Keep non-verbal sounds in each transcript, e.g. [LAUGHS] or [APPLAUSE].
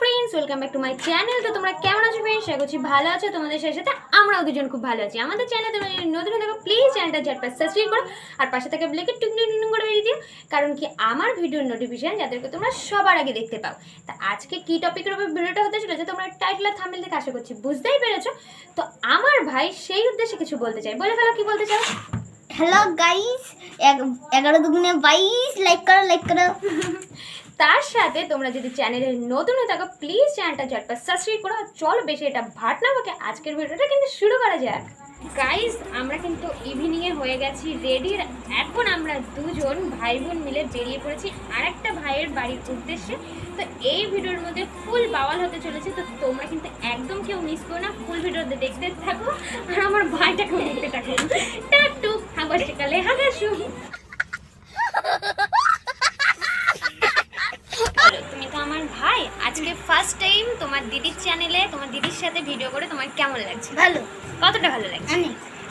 Friends welcome back to my channel তো তোমরা কেমন আছো ফ্রেন্ডস আশা করছি ভালো আছো। তোমাদের সাথে সাথে আমরাও দুজন খুব ভালো আছি। আমাদের চ্যানেল তোমরা নতুন থাকো প্লিজ চ্যানেলটা ঝটপট সাবস্ক্রাইব করো। আর পাশে থেকে ব্লেকে টুকনি টুকনি করে বেরিয়ে দিও। কারণ কি আমার ভিডিওর নোটিফিকেশন যাদেরকে তোমরা সবার আগে দেখতে পাও। তা আজকে কি টপিকের উপর ভিডিওটা হতে চলেছে তোমরা টাইটেল আর থাম্বনেল দেখে আশা করছি বুঝতেই পেরেছ। তো আমার ভাই সেই উদ্দেশ্যে কিছু বলতে চাই বলে ফেলো কি বলতে চাও হ্যালো গাইস এগারো দুগুণে বাইশ লাইক করো লাইক করো। [LAUGHS] তার সাথে তোমরা যদি চ্যানেলে নতুন হয়ে থাকো প্লিজ চ্যানেলটা ঝটপট সাবস্ক্রাইব করো। চলো বেশি এটা ভাট না বকে, আজকের ভিডিওটা কিন্তু শুরু করা যাক। গাইস আমরা কিন্তু ইভিনিংয়ে হয়ে গেছি রেডি এখন আমরা দুজন ভাই বোন মিলে বেরিয়ে পড়েছি আরেকটা ভাইয়ের বাড়ির উদ্দেশ্যে। তো এই ভিডিওর মধ্যে ফুল বাওয়াল হতে চলেছে। তো তোমরা কিন্তু একদম কেউ মিস করো না। ফুল ভিডিওতে দেখতে থাকো। আর আমার ভাইটাকেও দেখতে থাকো। টাটু হাগর সেকালে, হাগাসু বলো, তুমি তো আমার ভাই আজকে ফার্স্ট টাইম তোমার দিদির চ্যানেলে তোমার দিদির সাথে ভিডিও করে তোমার কেমন লাগছে? ভালো। কতটা ভালো লাগছে?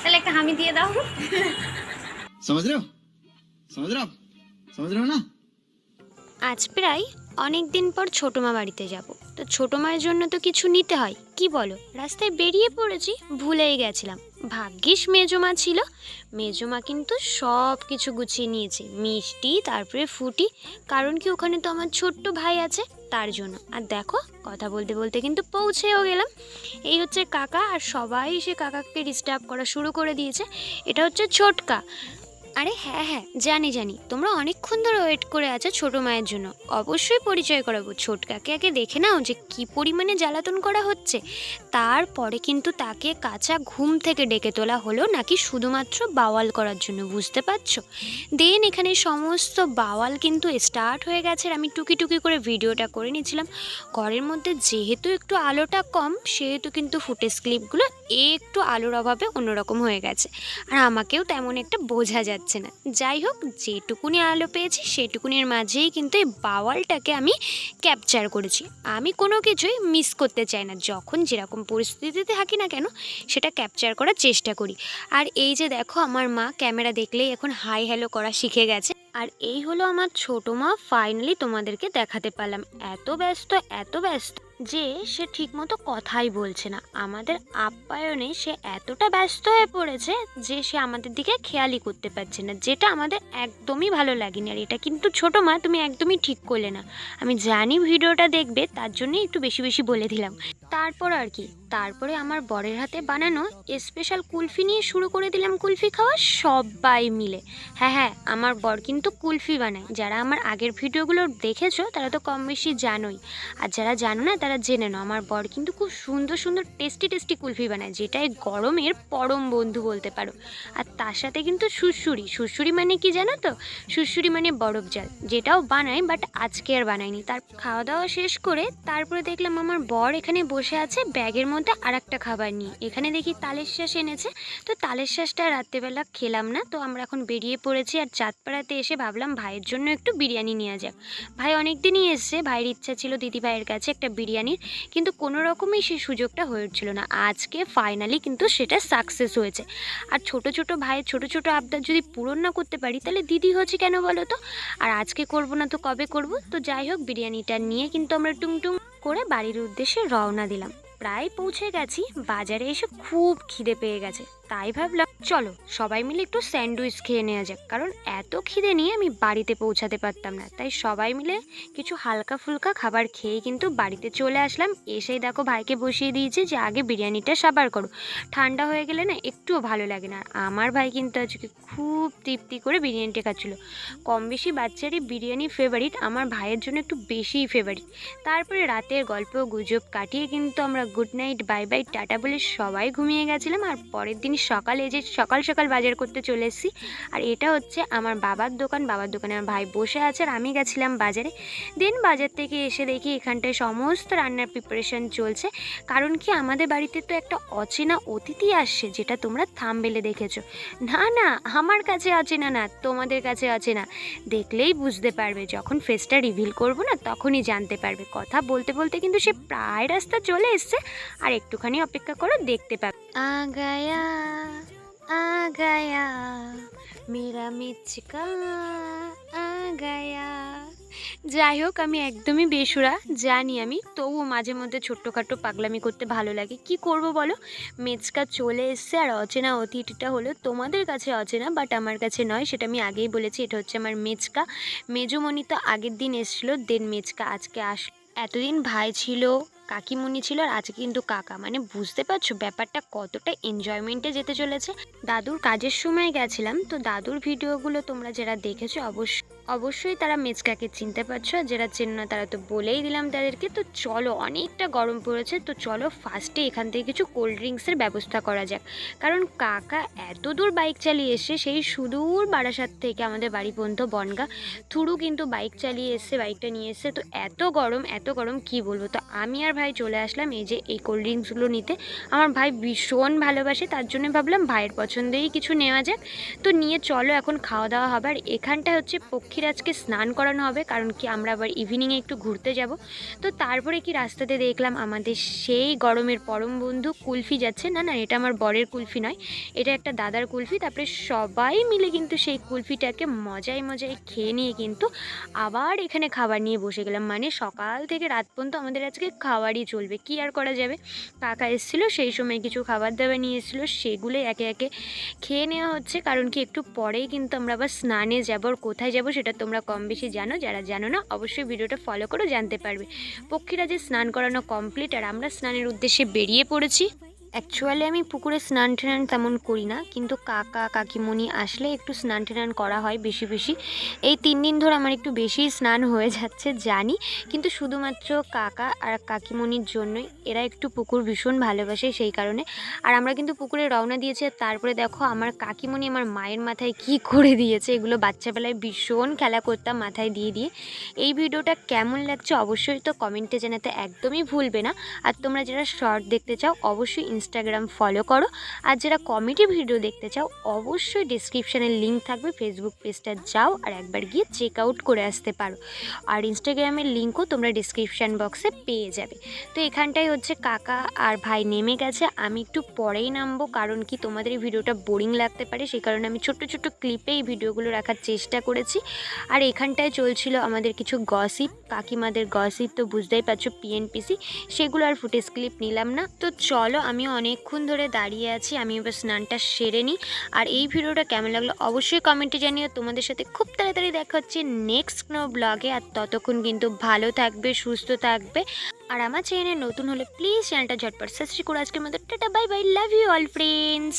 তাহলে একটা হামি দিয়ে দাও। সমাজ রাও সমাজ না? আজ প্রায় অনেক দিন পর ছোটো মা বাড়িতে যাব। তো ছোটো মায়ের জন্য তো কিছু নিতে হয়। কি বলো? রাস্তায় বেরিয়ে পড়েছি ভুলেই গেছিলাম। ভাগ্যিস মেজমা ছিল। মেজমা কিন্তু সব কিছু গুছিয়ে নিয়েছে। মিষ্টি তারপরে ফুটি কারণ কি ওখানে তো আমার ছোট্ট ভাই আছে। তার জন্য। আর দেখো, কথা বলতে বলতে কিন্তু পৌঁছেও গেলাম। এই হচ্ছে কাকা, আর সবাই সে কাকাকে ডিস্টার্ব করা শুরু করে দিয়েছে। এটা হচ্ছে ছোটকা। আরে হ্যাঁ হ্যাঁ জানি জানি। তোমরা অনেকক্ষণ ধরে ওয়েট করে আছো ছোটো মায়ের জন্য। অবশ্যই পরিচয় করাবো। ছোটকাকে আগে দেখে নাও যে কি পরিমাণে জ্বালাতন করা হচ্ছে। তারপরে কিন্তু তাকে কাঁচা ঘুম থেকে ডেকে তোলা হলো নাকি শুধুমাত্র বাওয়াল করার জন্য, বুঝতে পারছ? দেন এখানে সমস্ত বাওয়াল কিন্তু স্টার্ট হয়ে গেছে। আমি টুকি টুকি করে ভিডিওটা করে নিয়েছিলাম। ঘরের মধ্যে যেহেতু একটু আলোটা কম, সেহেতু কিন্তু ফুটেজ ক্লিপগুলো একটু আলোর অভাবে অন্যরকম হয়ে গেছে। আর আমাকেও তেমন একটা বোঝা যাচ্ছে না। যাই হোক, যেটুকুনি আলো পেয়েছি, সেটুকুনির মাঝেই কিন্তু এই বাওয়ালটাকে আমি ক্যাপচার করেছি। আমি কোনো কিছুই মিস করতে চাই না। যখন যেরকম পরিস্থিতিতে থাকি না কেন, সেটা ক্যাপচার করার চেষ্টা করি। আর এই যে দেখো, আমার মা ক্যামেরা দেখলেই এখন হাই হ্যালো করা শিখে গেছে। আর এই হলো আমার ছোটো মা ফাইনালি তোমাদেরকে দেখাতে পারলাম। এত ব্যস্ত এত ব্যস্ত যে সে ঠিকমতো কথাই বলছে না। আমাদের আপ্যায়নে সে এতটা ব্যস্ত হয়ে পড়েছে যে সে আমাদের দিকে খেয়ালই করতে পারছে না, যেটা আমাদের একদমই ভালো লাগেনি। আর এটা কিন্তু ছোটো মা, তুমি একদমই ঠিক করলে না। আমি জানি ভিডিওটা দেখবে, তার জন্যই একটু বেশি বেশি বলে দিলাম। তারপর আর কি? তারপরে আমার বরের হাতে বানানো স্পেশাল কুলফি নিয়ে শুরু করে দিলাম কুলফি খাওয়া সবাই মিলে। হ্যাঁ হ্যাঁ আমার বর কিন্তু কুলফি বানায়। যারা আমার আগের ভিডিওগুলো দেখেছ, তারা তো কম বেশি জানোই। আর যারা জানো না, তারা জেনে নাও, আমার বর কিন্তু খুব সুন্দর সুন্দর টেস্টি টেস্টি কুলফি বানায়, যেটা এই গরমের পরম বন্ধু বলতে পারো। আর তার সাথে কিন্তু সুরসুরি সুরসুরি মানে কি জানো তো? সুরসুরি মানে বরফ জাল, যেটাও বানায় বাট আজকে আর বানায়নি। তার খাওয়া দাওয়া শেষ করে তারপরে দেখলাম আমার বর এখানে বসে আছে ব্যাগের মধ্যে আর একটা খাবার নিয়ে। এখানে দেখি তালের শ্বাস এনেছে। তো তালের শ্বাসটা রাত্রেবেলা খেলাম না, তো আমরা এখন বেরিয়ে পড়েছি আর চাঁদপাড়াতে এসে ভাবলাম ভাইয়ের জন্য একটু বিরিয়ানি নিয়ে যাক। ভাই অনেক দিনই এসছে, ভাইয়ের ইচ্ছা ছিল দিদি ভাইয়ের কাছে একটা বিরিয়ানির, কিন্তু কোনো রকমই সেই সুযোগটা হয়ে উঠছিল না। আজকে ফাইনালি কিন্তু সেটা সাকসেস হয়েছে। আর ছোট ছোট ভাইয়ের ছোট ছোট আবদার যদি পূরণ না করতে পারি, তাহলে দিদি হচ্ছে কেন বলো তো? আর আজকে করব না তো কবে করব? তো যাই হোক, বিরিয়ানিটা নিয়ে কিন্তু আমরা টুংটুং করে বাড়ির উদ্দেশ্যে রওনা দিলাম। প্রায় পৌঁছে গেছি, বাজারে এসে খুব খিদে পেয়ে গেছে। তাই ভাবলাম, চলো, সবাই মিলে একটু স্যান্ডউইচ খেয়ে নেওয়া যাক, কারণ এত খিদে নিয়ে আমি বাড়িতে পৌঁছাতে পারতাম না। তাই সবাই মিলে কিছু হালকা ফুলকা খাবার খেয়ে কিন্তু বাড়িতে চলে আসলাম। এসেই দেখো, ভাইকে বসিয়ে দিয়েছি যে, আগে বিরিয়ানিটা সাবার করো। ঠান্ডা হয়ে গেলে না, একটুও ভালো লাগে না। আমার ভাই কিন্তু আজকে খুব তৃপ্তি করে বিরিয়ানিটা খাচ্ছিল। কম বেশি বাচ্চারই বিরিয়ানি ফেভারিট আমার ভাইয়ের জন্য একটু বেশিই ফেভারিট তারপরে রাতের গল্প, গুজব কাটিয়ে কিন্তু আমরা good night, bye bye, tata বলে সবাই ঘুমিয়ে গেছিলাম। আর পরের দিন সকালে যে সকাল সকাল বাজার করতে চলে এসেছি। আর এটা হচ্ছে আমার বাবার দোকান। বাবার দোকানে আমার ভাই বসে আছে আর আমি গেছিলাম বাজারে। দেন বাজার থেকে এসে দেখি এখানটায় সমস্ত রান্নার প্রিপারেশন চলছে। কারণ কি আমাদের বাড়িতে তো একটা অচেনা অতিথি আসছে, যেটা তোমরা থামবেলে দেখেছ। না না, আমার কাছে অচেনা না, তোমাদের কাছে অচেনা। দেখলেই বুঝতে পারবে, যখন ফেসটা রিভিল করব না, তখনই জানতে পারবে। কথা বলতে বলতে কিন্তু সে প্রায় রাস্তা চলে এসছে। আর একটুখানি অপেক্ষা করো, দেখতে পাবে। যাই হোক, আমি একদমই বেসুরা, জানি আমি, তবুও মাঝে মধ্যে ছোট্টখাটো পাগলামি করতে ভালো লাগে। কি করব বলো? মেচকা চলে এসছে, আর অচেনা অতিথিটা হলো তোমাদের কাছে অচেনা, বাট আমার কাছে নয়, সেটা আমি আগেই বলেছি, এটা হচ্ছে আমার মেচকা। মেজুমণি তো আগের দিন এসেছিল, দেন মেচকা আজকে আস, এতদিন ভাই ছিল। কাকিমণি ছিল আর আজকে কিন্তু কাকা। মানে বুঝতে পারছ ব্যাপারটা কতটা এনজয়মেন্টে যেতে চলেছে। দাদুর কাজের সময় গেছিলাম, তো দাদুর ভিডিওগুলো তোমরা যারা দেখেছ অবশ্য অবশ্যই তারা মেচকাকে চিনতে পারছ যারা চেন না, তারা তো বলেই দিলাম তাদেরকে। তো চলো, অনেকটা গরম পড়েছে, তো চলো ফার্স্টে এখান থেকে কিছু কোল্ড ড্রিঙ্কসের ব্যবস্থা করা যাক। কারণ কাকা এত দূর বাইক চালিয়ে এসে সেই সুদূর বারাসাত থেকে আমাদের বাড়ি পর্যন্ত বনগা। থুরু কিন্তু বাইক চালিয়ে এসছে, বাইকটা নিয়ে এসছে, তো এত গরম এত গরম, কি বলব? তো আমি আর ভাই চলে আসলাম এই যে এই কোল্ড ড্রিঙ্কসগুলো নিতে। আমার ভাই ভীষণ ভালোবাসে, তার জন্য ভাবলাম ভাইয়ের পছন্দেই কিছু নেওয়া যাক। তো নিয়ে চলো, এখন খাওয়া দাওয়া হবে। আর এখানটা হচ্ছে পক্ষীরাজকে স্নান করানো হবে, কারণ কি আমরা আবার ইভিনিংয়ে একটু ঘুরতে যাব। তো তারপরে কি রাস্তাতে দেখলাম আমাদের সেই গরমের পরম বন্ধু কুলফি যাচ্ছে। না না, এটা আমার বরের কুলফি নয়, এটা একটা দাদার কুলফি। তারপরে সবাই মিলে কিন্তু সেই কুলফিটাকে মজায় মজায় খেয়ে নিয়ে কিন্তু আবার এখানে খাবার নিয়ে বসে গেলাম। মানে সকাল থেকে রাত পর্যন্ত আমাদের আজকে খাবারই চলবে। কি আর করা যাবে? কাকা এসেছিল, সেই সময় কিছু খাবার দাবার নিয়ে এসেছিল সেগুলোই একে একে খেয়ে নেওয়া হচ্ছে। কারণ কি একটু পরেই কিন্তু আমরা আবার স্নানে যাব, আর কোথায় যাব সেটা তোমরা কম বেশি জানো, যারা জানো না, অবশ্যই ভিডিওটা ফলো করে, জানতে পারবে। পক্ষীরা যে স্নান করানো কমপ্লিট আর আমরা স্নানের উদ্দেশ্যে বেরিয়ে পড়েছি। অ্যাকচুয়ালি আমি পুকুরে স্নান টান তেমন করি না, কিন্তু কাকা, কাকিমণি আসলে একটু স্নান টান করা হয় বেশি বেশি। এই তিন দিন ধরে আমার একটু বেশি স্নান হয়ে যাচ্ছে, জানি। কিন্তু শুধুমাত্র কাকা আর কাকিমণির জন্যই এরা একটু পুকুর ভীষণ ভালোবাসে সেই কারণে। আর আমরা কিন্তু পুকুরে রওনা দিয়েছি তারপরে দেখো আমার কাকিমণি আমার মায়ের মাথায় কি করে দিয়েছে, এগুলো বাচ্চাবেলায় ভীষণ খেলা করতাম মাথায় দিয়ে দিয়ে। এই ভিডিওটা কেমন লাগছে অবশ্যই তো কমেন্টে জানাতে একদমই ভুলবে না। আর তোমরা যারা শর্ট দেখতে চাও, অবশ্যই ইনস্টাগ্রাম ফলো করো। আর যারা কমেডি ভিডিও দেখতে চাও, অবশ্যই ডিসক্রিপশানে লিঙ্ক থাকবে ফেসবুক পেজটা যাও আর একবার গিয়ে চেক আউট করে আসতে পারো। আর ইনস্টাগ্রামের লিঙ্কও তোমরা ডিসক্রিপশান বক্সে পেয়ে যাবে। তো এখানটাই হচ্ছে কাকা আর ভাই নেমে গেছে। আমি একটু পরেই নামবো, কারণ কি তোমাদের এই ভিডিওটা বোরিং লাগতে পারে, সেই কারণে আমি ছোট্ট ছোট্ট ক্লিপে এই ভিডিওগুলো রাখার চেষ্টা করেছি। আর এখানটায় চলছিল আমাদের কিছু গসিপ কাকিমাদের গসিপ তো বুঝতেই পারছ পিএনপিসি সেগুলো আর ফুটেজ ক্লিপ নিলাম না। তো চলো, আমি অনেকক্ষণ ধরে দাঁড়িয়ে আছি। আমি এবার স্নানটা সেরে নিই। আর এই ভিডিওটা কেমন লাগল অবশ্যই কমেন্টে জানিও। তোমাদের সাথে খুব তাড়াতাড়ি দেখা হচ্ছে নেক্সট কোনো ব্লগে আর ততক্ষণ কিন্তু ভালো থাকবে, সুস্থ থাকবে। আর আমার চ্যানেল নতুন হলে প্লিজ চ্যানেলটা ঝটপট সাবস্ক্রাইব করে আজকের মতো। Tata bye bye love you all friends